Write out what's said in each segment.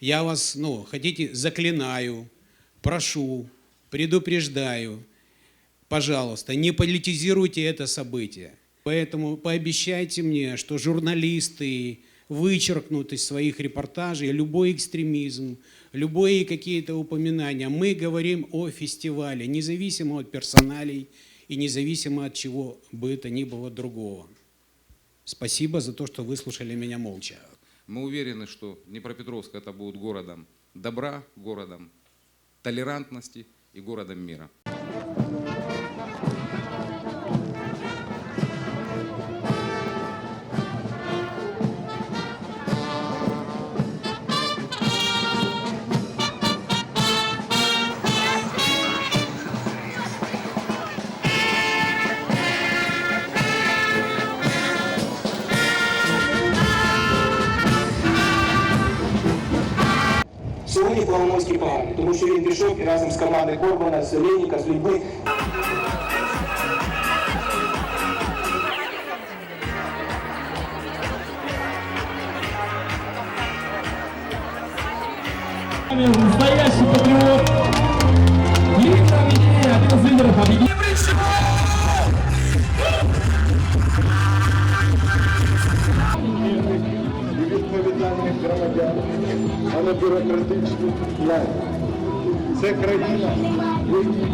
Я вас, ну, хотите, заклинаю, прошу, предупреждаю, пожалуйста, не политизируйте это событие. Поэтому пообещайте мне, что журналисты вычеркнут из своих репортажей любой экстремизм, любые какие-то упоминания. Мы говорим о фестивале, независимо от персоналей и независимо от чего бы это ни было другого. Спасибо за то, что выслушали меня молча. Мы уверены, что Днепропетровск это будет городом добра, городом толерантности и городом мира. Сьогодні Коломойський поганий, тому що він пішов і разом з командою Корбана, з Леніка, з людьми Настоящий патриот. відповідальних громадян, а не бюрократичних влади. Це країна, в якій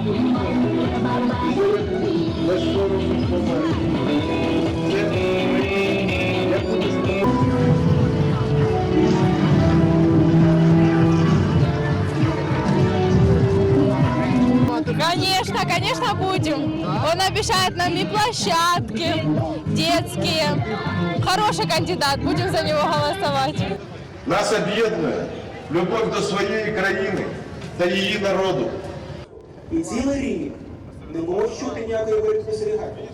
не соромно померти. Конечно, конечно будем. Он обещает нам и площадки детские. Хороший кандидат, будем за него голосовать. Нас об'єднує любов до своєї країни та її народу. і цілий рік не було чути ніякої боротьби з олігархами.